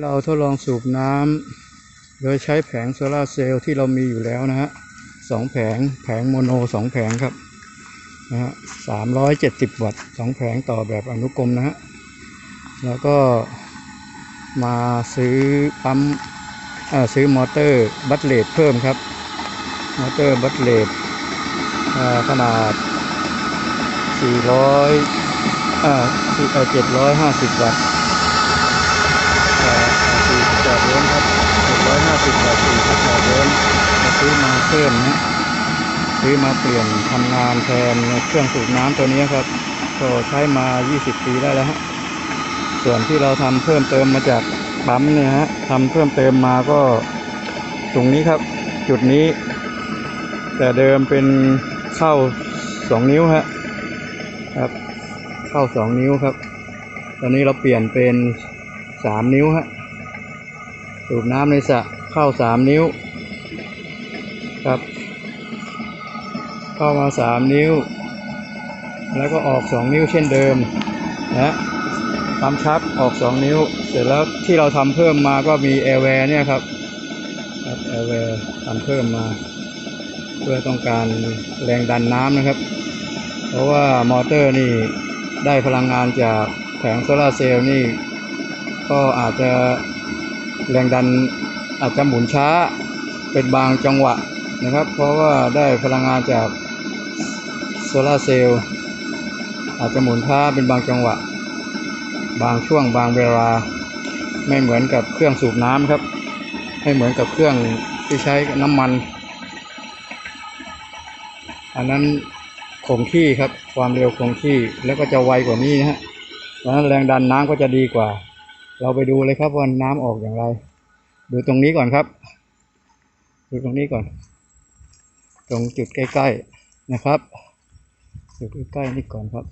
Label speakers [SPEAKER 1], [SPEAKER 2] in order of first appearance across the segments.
[SPEAKER 1] เราทดลองสูบน้ำโดยใช้แผงโซลาเซลล์ที่เรามีอยู่แล้วนะฮะสองแผงแผงโมโนสองแผงครับนะฮะสามร้อยเจ็ดสิบวัตต์สองแผงต่อแบบอนุกรมนะฮะแล้วก็มาซื้อปั๊มอ่อซื้อมอเตอร์บัตเลตเพิ่มครับ มอเตอร์บัตเลตขนาด 400อ่าเจ็ดร้อยห้าสิบวัตต์ ซื้อมาเพิ่มนะซื้อมาเปลี่ยนทำงานแทนเครื่องสูบน้ำตัวนี้ครับ ก็ใช้มา 20 ปีได้แล้วฮะส่วนที่เราทำเพิ่มเติมมาจากปั๊มเนี่ยฮะทำเพิ่มเติมมาก็ตรงนี้ครับ จุดนี้ แต่เดิมเป็นเข้า 2 นิ้วฮะครับ เข้า 2 นิ้วครับ ตอนนี้เราเปลี่ยนเป็น 3 นิ้วฮะสูบน้ำในสระเข้าสามนิ้ว ครับ เข้ามาสามนิ้ว แล้วก็ออกสองนิ้วเช่นเดิมนะปั๊มชักออกสองนิ้ว เสร็จแล้วที่เราทำเพิ่มมาก็มีแอร์แวร์เนี่ยครับครับแอร์แวร์ทำเพิ่มมา เพื่อต้องการแรงดันน้ำนะครับ เพราะว่ามอเตอร์นี่ได้พลังงานจากแผงโซลาเซลล์นี่ก็อาจจะแรงดันอาจจะหมุนช้าเป็นบางจังหวะ นะครับ เพราะว่าได้พลังงานจากโซลาร์เซลล์อาจจะหมุนช้าเป็นบางจังหวะ บางช่วงบางเวลา ไม่เหมือนกับเครื่องสูบน้ำครับ ไม่เหมือนกับเครื่องที่ใช้น้ำมัน อันนั้นคงที่ครับความเร็วคงที่แล้วก็จะไวกว่านี้นะฮะดังนั้นแรงดันน้ำก็จะดีกว่า เราไปดูเลยครับว่าน้ำออกอย่างไร ดูตรงนี้ก่อนครับ ดูตรงนี้ก่อน ตรงจุดใกล้ ๆนะครับ จุดใกล้ๆนี่ก่อนครับ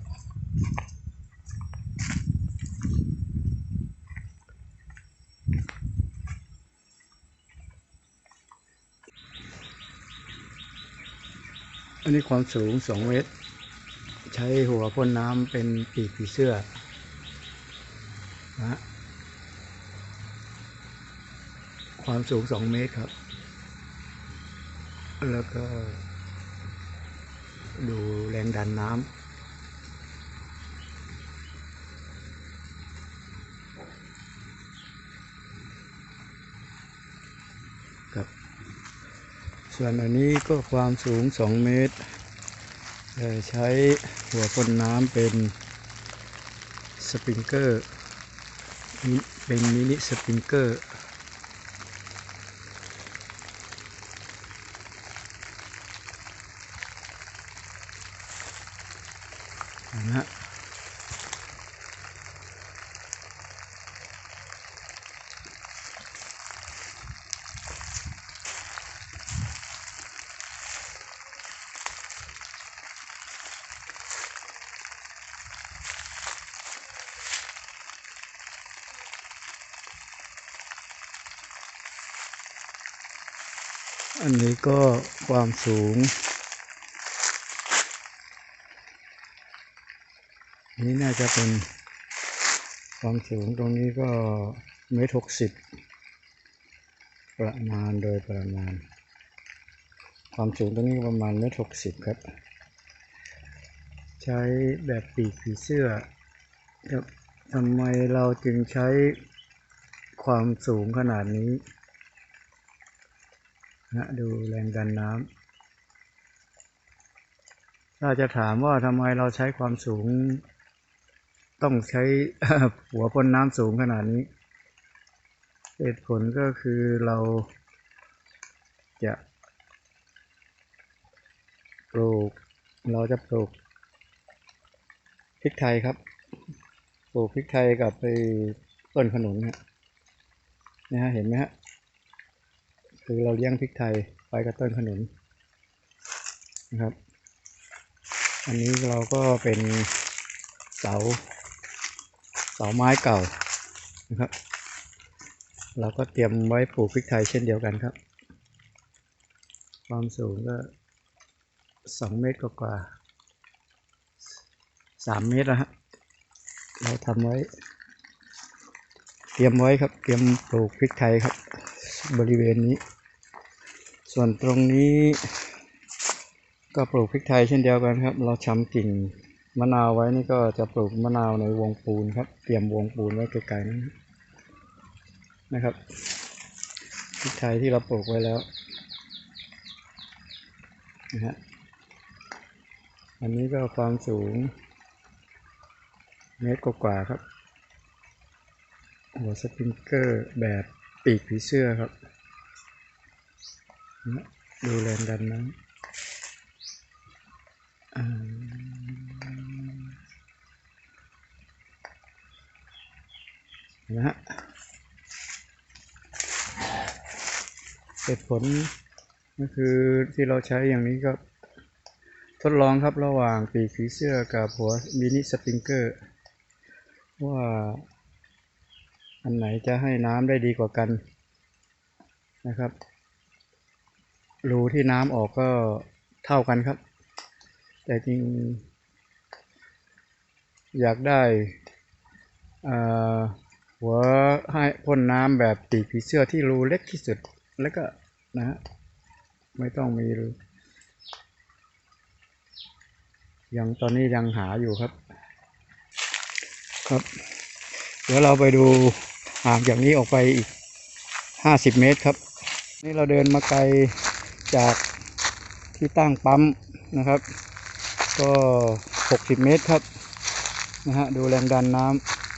[SPEAKER 1] อันนี้ความสูง 2 เมตร ใช้หัวพ่นน้ำเป็นปีกผีเสื้อนะฮะความสูง 2 เมตรครับ แล้วก็ ดูแรงดันน้ำครับ ส่วนอันนี้ก็ความสูง 2 เมตร ใช้หัวพ่นน้ำเป็นสปริงเกอร์ เป็นมินิสปริงเกอร์ นะฮะอันนี้ก็ความสูง นี่น่าจะเป็นความสูงตรงนี้ก็เมตรหกสิบประมาณโดยประมาณ ความสูงตรงนี้ประมาณเมตรหกสิบครับ ใช้แบบปีกผีเสื้อครับทำไมเราจึงใช้ความสูงขนาดนี้นะดูแรงดันน้ำถ้าจะถามว่าทำไมเราใช้ความสูง ต้องใช้หัวพ่นน้ำสูงขนาดนี้เหตุผลก็คือเราจะปลูก เราจะปลูกพริกไทยครับ ปลูกพริกไทยกับไปต้นขนุนเนี่ยนะฮะเห็นไหมฮะคือเราเลี้ยงพริกไทยไปกับต้นขนุนนะครับ อันนี้เราก็เป็นเสาาไม้เก่านะครับ เราก็เตรียมไว้ปลูกพริกไทยเช่นเดียวกันครับ ความสูงก็สองเมตรกว่าสามเมตรนะฮะเราทำไว้ เตรียมไว้ครับ เตรียมปลูกพริกไทยครับ บริเวณนี้ ส่วนตรงนี้ ก็ปลูกพริกไทยเช่นเดียวกันครับ เราชำกิ่ง มะนาวไว้นี่ก็จะปลูกมะนาวในวงปูนครับ เตรียมวงปูนไว้ไกลๆนั้นนะครับพริกไทยที่เราปลูกไว้แล้วนะฮะอันนี้ก็ความสูง เมตรกว่าๆครับ หัวสปริงเกอร์แบบปีกผีเสื้อครับนะดูแรงดันนะ้ำอ่า นะฮะเหตุผลก็คือที่เราใช้อย่างนี้ก็ทดลองครับระหว่างปีกผีเสื้อกับหัวมินิสปริงเกอร์ ว่าอันไหนจะให้น้ำได้ดีกว่ากันนะครับรูที่น้ำออกก็เท่ากันครับ แต่จริง อยากได้อ่า พ่นน้ำแบบปีผีเสื้อที่รูเล็กที่สุด แล้วก็นะฮะไม่ต้องมีรูยังตอนนี้ยังหาอยู่ครับ ครับ เดี๋ยวเราไปดูห่างจากนี้ออกไปอีกห้าสิบเมตรครับ นี่เราเดินมาไกลจากที่ตั้งปั๊มนะครับ ก็หกสิบเมตรครับนะฮะดูแรงดันน้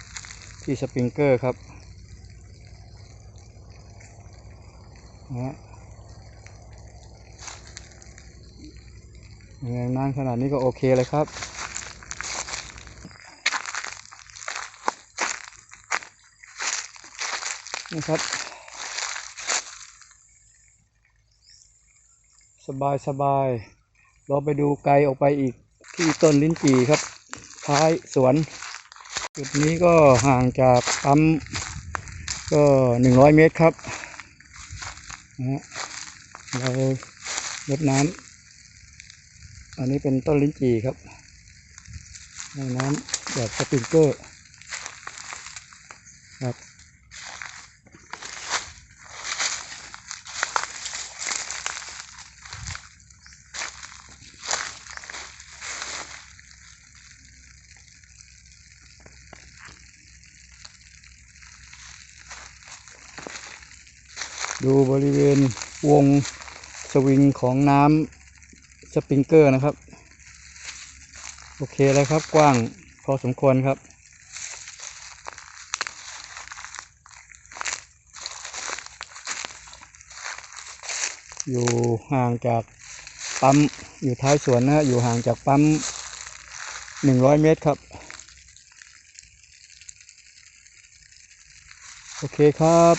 [SPEAKER 1] ำที่สปริงเกอร์ครับ นะฮะแรงน้ำขนาดนี้ก็โอเคเลยครับนะครับ สบายสบาย เราไปดูไกลออกไปอีกที่ต้นลิ้นจี่ครับ ท้ายสวน จุดนี้ก็ห่างจากปั๊มก็หนึ่งร้อยเมตรครับ นะเราลดน้ำอันนี้เป็นต้นลิ้นจี่ครับน้ำแบบสปริงเกอร์ครับ ดูบริเวณวงสวิงของน้ำสปริงเกอร์นะครับ โอเคแล้วครับกว้างพอสมควรครับ อยู่ห่างจากปั๊มอยู่ท้ายสวนนะอยู่ห่างจากปั๊มหนึ่งร้อยเมตรครับ โอเคครับ